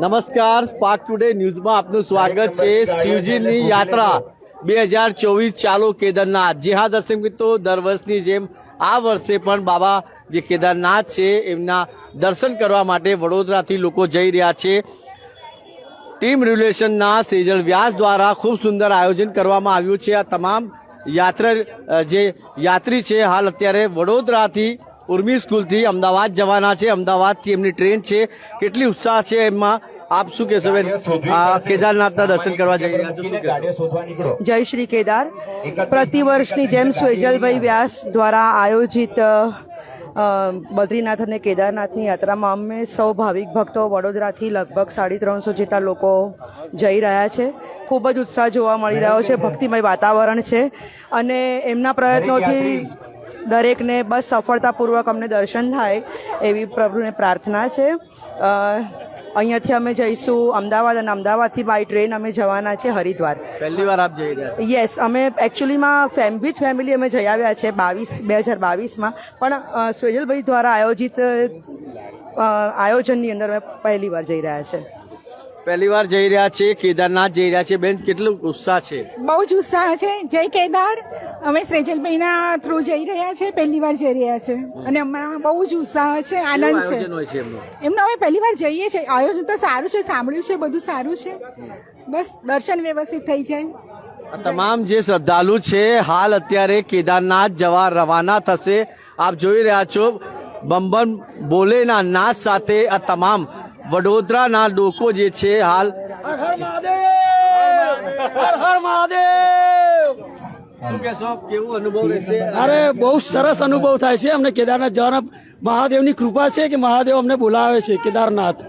નમસ્કાર spark today ન્યૂઝમાં આપનું સ્વાગત છે. શિવજીની યાત્રા બે હજાર ચોવીસ ચાલો કેદારનાથ. જે હા, દર્શક મિત્રો, દર વર્ષની જેમ આ વર્ષે પણ બાબા જે કેદારનાથ છે, એમના દર્શન કરવા માટે વડોદરાથી લોકો જઈ રહ્યા છે. ટીમ રિલેશનના સેજલ વ્યાસ દ્વારા ખૂબ સુંદર આયોજન કરવામાં આવ્યું છે. આ તમામ યાત્રા જે યાત્રી છે, હાલ અત્યારે વડોદરાથી ઉર્મી સ્કૂલથી અમદાવાદ જવાના છે. અમદાવાદથી એમની ટ્રેન છે. કેટલી ઉત્સાહ છે એમાં. આપ શું કહેશો બેન? આ કેદારનાથના દર્શન કરવા જઈ રહ્યા છો. જય શ્રી કેદાર. પ્રતિ વર્ષની જેમ સ્વેજલભાઈ વ્યાસ દ્વારા આયોજિત બદ્રીનાથ અને કેદારનાથની યાત્રામાં અમે સૌ ભાવિક ભક્તો વડોદરાથી લગભગ સાડી ત્રણસો જેટલા લોકો જઈ રહ્યા છે. ખૂબ જ ઉત્સાહ જોવા મળી રહ્યો છે. ભક્તિમય વાતાવરણ છે. અને એમના પ્રયત્નોથી દરેકને બસ સફળતાપૂર્વક અમને દર્શન થાય એવી પ્રભુને પ્રાર્થના છે. અહીંયાથી અમે જઈશું અમદાવાદ અને અમદાવાદથી બાય ટ્રેન અમે જવાના છે હરિદ્વાર. પહેલી વાર આપ જઈ રહ્યા યસ અમે એકચ્યુઅલીમાં ફેમ વિથ ફેમિલી અમે જઈ આવ્યા છે બાવીસ બે હજાર બાવીસમાં પણ સોજલભાઈ દ્વારા આયોજિત આયોજનની અંદર અમે પહેલી વાર જઈ રહ્યા છે. પહેલી વાર જઈ રહ્યા છે કેદારનાથ જઈ રહ્યા છે બેન કેટલું ઉત્સાહ છે? બહુ જ ઉત્સાહ છે. જય કેદાર. અમે શ્રેજલભાઈના થ્રુ જઈ રહ્યા છે પહેલી વાર જઈ રહ્યા છે. અને હમણાં બહુ જ ઉત્સાહ છે આનંદ છે. એમનો? હવે પહેલી વાર જઈએ છીએ. આયોજન તો સારું છે સાંભળ્યું છે બધું સારું છે. બસ દર્શન વ્યવસ્થિત થઈ જાય. તમામ જે શ્રદ્ધાળુ છે હાલ અત્યારે કેદારનાથ જવા રવાના થશે. આપ જોઈ રહ્યા છો બંબન બોલેના નાશ સાથે આ તમામ વડોદરાના લોકો જે છે હાલ અરે બહુ સરસ અનુભવ થાય છે. અમને કેદારનાથ જવાના મહાદેવની કૃપા છે કે મહાદેવ અમને બોલાવે છે કેદારનાથ.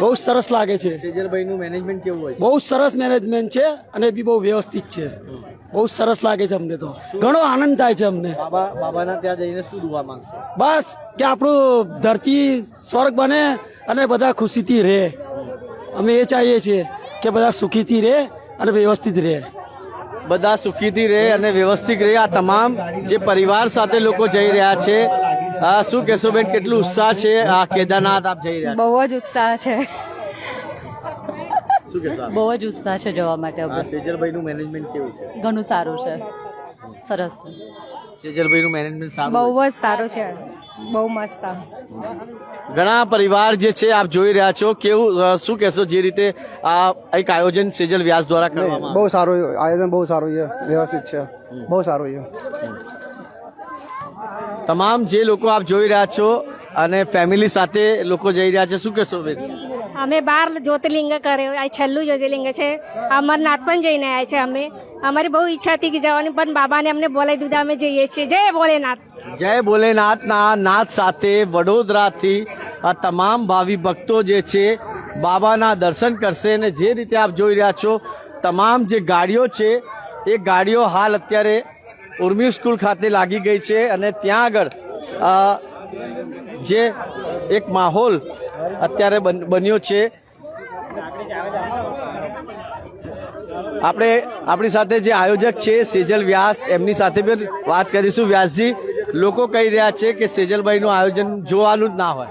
બહુ સરસ લાગે છે. સેજલભાઈ મેનેજમેન્ટ કેવું હોય બહુ સરસ મેનેજમેન્ટ છે અને બી બહુ વ્યવસ્થિત છે. બહુ સરસ લાગે છે અમને તો. ઘણો આનંદ થાય છે અમને. બાબા બાબાના ત્યાં જઈને શું દુવા માંગશો? બસ કે આપણું ધરતી સ્વર્ગ બને અને બધા ખુશીથી રહે. અમે એ ચાહીએ છીએ કે બધા સુખીથી રહે અને વ્યવસ્થિત રહે. બધા સુખીથી રહે અને વ્યવસ્થિત રહે. આ તમામ જે પરિવાર સાથે લોકો જઈ રહ્યા છે હા શું કહેશો બેન કેટલું ઉત્સાહ છે? આ કેદારનાથ આપ જઈ રહ્યા બહુ જ ઉત્સાહ છે. શું કહેશો બહુ જ ઉત્સાહ છે જવા માટે આ સેજલભાઈ નું મેનેજમેન્ટ કેવું છે? ઘણું સારું છે. સરસ છે. સેજલભાઈ નું મેનેજમેન્ટ સારું બહુ જ સારું છે. બહુ મસ્ત ઘણા પરિવાર જે છે આપ જોઈ રહ્યા છો કેવું શું કહેશો જે રીતે આ એક આયોજન સેજલ વ્યાસ દ્વારા કરવામાં બહુ સારું આયોજન બહુ સારું છે વ્યવસ્થિત છે. બહુ સારું છે. તમામ જે લોકો આપ જોઈ રહ્યા છો અને ફેમિલી સાથે લોકો જઈ રહ્યા છે શું કહેશો બેન? અમે બાર જ્યોતિર્લિંગ કરે આ છેલ્લું જ્યોતિર્લિંગ છે. અમરનાથ પણ જઈને આવ્યા છે અમે. અમારી બહુ ઈચ્છા હતી કે જવાની, પણ બાબાને અમને બોલાવી દીધા, અમે જઈએ છીએ. જય ભોલેનાથ. જય ભોલેનાથના નાથ સાથે વડોદરાથી આ તમામ ભાવિ ભક્તો જે છે, બાબાના દર્શન કરશે અને જે રીતે આપ જોઈ રહ્યા છો, તમામ જે ગાડીઓ છે, એ ગાડીઓ હાલ અત્યારે ઉર્મી સ્કૂલ ખાતે લાગી ગઈ છે અને ત્યાં આગળ જે એક માહોલ અત્યારે બન- બન્યો છે. આપણે, આપણી સાથે જે આયોજક છે સેજલ વ્યાસ, એમની સાથે પણ વાત કરીશું. વ્યાસજી, લોકો કહી રહ્યા છે કે સેજલભાઈનું આયોજન જોવાનું જ ના હોય.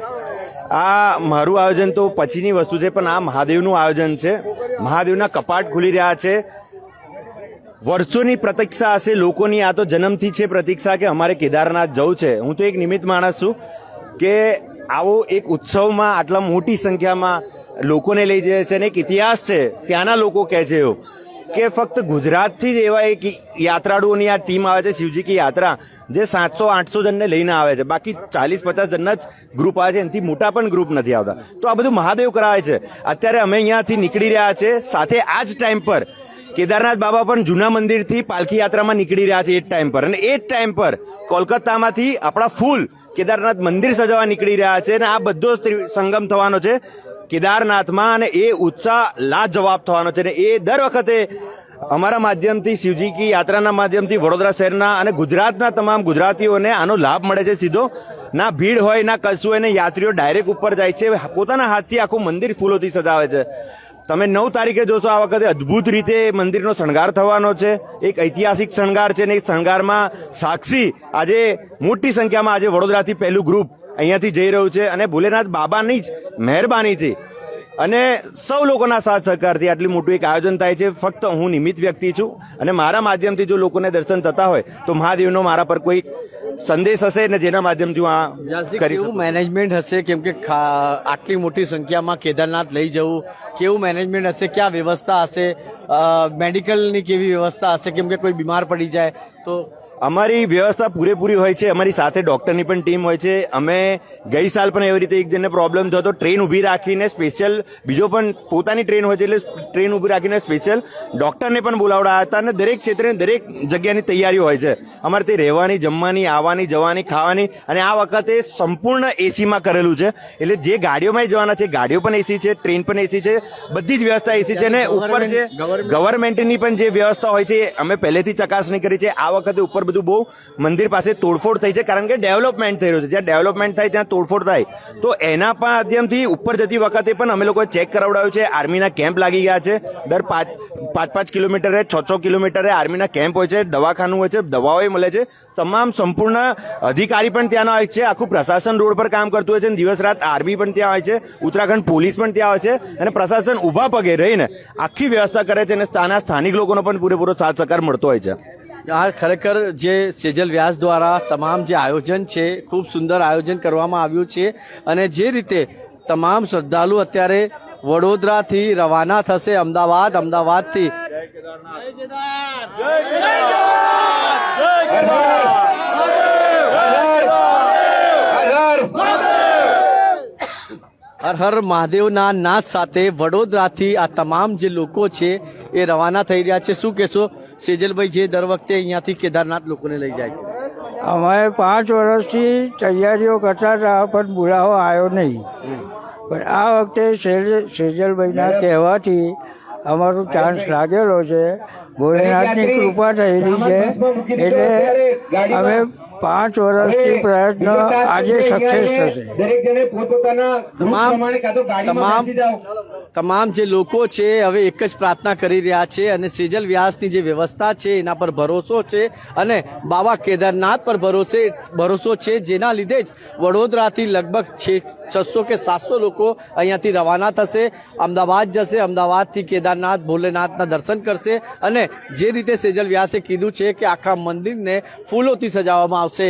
આ મારું આયોજન તો પછીની વસ્તુ છે, પણ આ મહાદેવનું આયોજન છે. મહાદેવના કપાટ ખુલી રહ્યા છે. વર્ષોની પ્રતીક્ષા હશે, લોકોની આ તો જન્મથી છે પ્રતીક્ષા કે અમારે કેદારનાથ જવું છે. હું તો એક નિમિત્ત માણસ છું કે આવો એક ઉત્સવમાં આટલા મોટી સંખ્યામાં લોકોને લઈ જાય છે અને એક ઇતિહાસ છે, ત્યાંના લોકો કહે છે એવું, કે ફક્ત ગુજરાતથી જ એવા એક યાત્રાળુઓની આ ટીમ આવે છે, શિવજી કી યાત્રા, જે સાતસો, આઠસો જણને લઈને આવે છે. બાકી ચાલીસ, પચાસ જણના જ ગ્રુપ આવે છે, એનાથી મોટા પણ ગ્રુપ નથી આવતા. તો આ બધું મહાદેવ કરાવે છે. અત્યારે અમે અહીંયાથી નીકળી રહ્યા છે, સાથે આ જ ટાઈમ પર કેદારનાથ બાબા પણ જૂના મંદિરથી પાલખી યાત્રામાં નીકળી રહ્યા છે એ જ ટાઈમ પર. અને એ જ ટાઈમ પર કોલકાતામાંથી આપણા ફૂલ કેદારનાથ મંદિર સજાવવા નીકળી રહ્યા છે અને આ બધો સંગમ થવાનો છે. કેદારનાથમાં અને એ ઉત્સાહ લાજવાબ થવાનો છે અને એ દર વખતે અમારા માધ્યમથી શિવજી કી યાત્રાના માધ્યમથી વડોદરા શહેરના અને ગુજરાતના તમામ ગુજરાતીઓને આનો લાભ મળે છે સીધો. ના ભીડ હોય, ના કશું હોય, ને યાત્રીઓ ડાયરેક્ટ ઉપર જાય છે. પોતાના હાથથી આખું મંદિર ફૂલોથી સજાવે છે. તમે નવ તારીખે જોશો આ વખતે અદ્ભુત રીતે મંદિરનો શણગાર થવાનો છે. એક ઐતિહાસિક શણગાર છે ને એ શણગારમાં સાક્ષી આજે મોટી સંખ્યામાં આજે વડોદરાથી પહેલું ગ્રુપ અહીંયાથી જઈ રહ્યું છે. અને ભોલેનાથ બાબાની જ મહેરબાનીથી અને સૌ લોકોના સાથ સહકારથી આટલું મોટું એક આયોજન થાય છે. ફક્ત હું નિમિત્ત વ્યક્તિ છું અને મારા માધ્યમથી જો લોકોને દર્શન થતા હોય તો મહાદેવનો મારા પર કોઈ સંદેશ હશે ને જેના માધ્યમથી હું આ કરી મેનેજમેન્ટ હશે? કેમ કે આટલી મોટી સંખ્યામાં કેદારનાથ લઈ જવું. કેવું મેનેજમેન્ટ હશે? ક્યાં વ્યવસ્થા હશે? મેડિકલની કેવી વ્યવસ્થા હશે? કેમ કે કોઈ બીમાર પડી જાય. તો અમારી વ્યવસ્થા પૂરેપૂરી હોય છે. અમારી સાથે ડૉક્ટરની પણ ટીમ હોય છે. અમે ગઈ સાલ પણ એવી રીતે એક જણને પ્રોબ્લેમ થયો હતો ટ્રેન ઊભી રાખીને સ્પેશિયલ બીજો પણ પોતાની ટ્રેન હોય છે એટલે ટ્રેન ઊભી રાખીને સ્પેશિયલ ડૉક્ટરને પણ બોલાવડાયા હતા અને દરેક ક્ષેત્રે દરેક જગ્યાની તૈયારીઓ હોય છે. અમારે તે રહેવાની જમવાની આવવાની જવાની ખાવાની અને આ વખતે સંપૂર્ણ એસીમાં કરેલું છે. એટલે જે ગાડીઓમાં જવાના છે ગાડીઓ પણ એસી છે ટ્રેન પણ એસી છે બધી જ વ્યવસ્થા એસી છે અને ઉપર જે ગવર્મેન્ટની પણ જે વ્યવસ્થા હોય છે અમે પહેલેથી ચકાસણી કરી છે. આ વખતે ઉપર બધું બહુ મંદિર પાસે તોડફોડ થઈ છે, કારણ કે ડેવલપમેન્ટ થઈ રહ્યું છે. જ્યાં ડેવલપમેન્ટ થાય, ત્યાં તોડફોડ થાય. તો એના માધ્યમથી ઉપર જતી વખતે પણ અમે લોકોએ ચેક કરાવડાવ્યું છે આર્મીના કેમ્પ લાગી ગયા છે. દર પાંચ પાંચ પાંચ કિલોમીટરે છ છ કિલોમીટરે આર્મીના કેમ્પ હોય છે, દવાખાનું હોય છે, દવાઓ મળે છે. તમામ સંપૂર્ણ અધિકારી પણ ત્યાંના હોય છે, આખું પ્રશાસન રોડ પર કામ કરતું હોય છે દિવસ રાત આર્મી પણ ત્યાં હોય છે, ઉત્તરાખંડ પોલીસ પણ ત્યાં હોય છે, અને પ્રશાસન ઊભા પગે રહીને આખી વ્યવસ્થા કરે છે, અને ત્યાંના સ્થાનિક લોકોનો પણ પૂરેપૂરો સાથ સહકાર મળતો હોય છે. આ ખરેખર જે સેજલ વ્યાસ દ્વારા તમામ જે આયોજન છે, ખૂબ સુંદર આયોજન કરવામાં આવ્યું છે અને જે રીતે તમામ શ્રદ્ધાળુ અત્યારે વડોદરાથી રવાના થશે, અમદાવાદ, અમદાવાદથી. હર હર મહાદેવના નાદ સાથે વડોદરાથી આ તમામ જે લોકો છે એ રવાના થઈ રહ્યા છે. શું કહેશો? સેજલભાઈ, જે દર વખતે અહીંયાથી કેદારનાથ લોકોને લઈ જાય છે. અમારે પાંચ વર્ષથી તૈયારીઓ કરતા હતા, પણ બોલાવો આવ્યો નહીં. પણ આ વખતે સેજલભાઈના કહેવાથી અમારો ચાન્સ લાગેલો છે. ભોલેનાથની કૃપા થયેલી છે. એટલે અમે પાંચ વર્ષથી પ્રયત્ન આજે સક્સેસ થશે. તમામ તમામ તમામ જે લોકો છે હવે એક જ પ્રાર્થના કરી રહ્યા છે અને સેજલ વ્યાસની જે વ્યવસ્થા છે એના પર ભરોસો છે અને બાબા કેદારનાથ પર ભરોસે ભરોસો છે. જેના લીધે જ વડોદરાથી લગભગ છે છસો કે સાતસો લોકો અહીંયાથી રવાના થશે. અમદાવાદ જશે, અમદાવાદથી કેદારનાથ, ભોલેનાથના દર્શન કરશે અને જે રીતે સેજલ વ્યાસે કીધું છે કે આખા મંદિરને ફૂલોથી સજાવવામાં આવશે.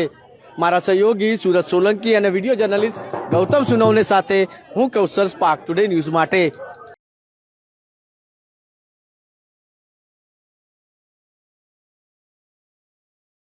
મારા સહયોગી સુરત સોલંકી અને વીડિયો જર્નલિસ્ટ ગૌતમ સુનવને સાથે હું કૌશર સ્પાર્ક ટુડે ન્યૂઝ માટે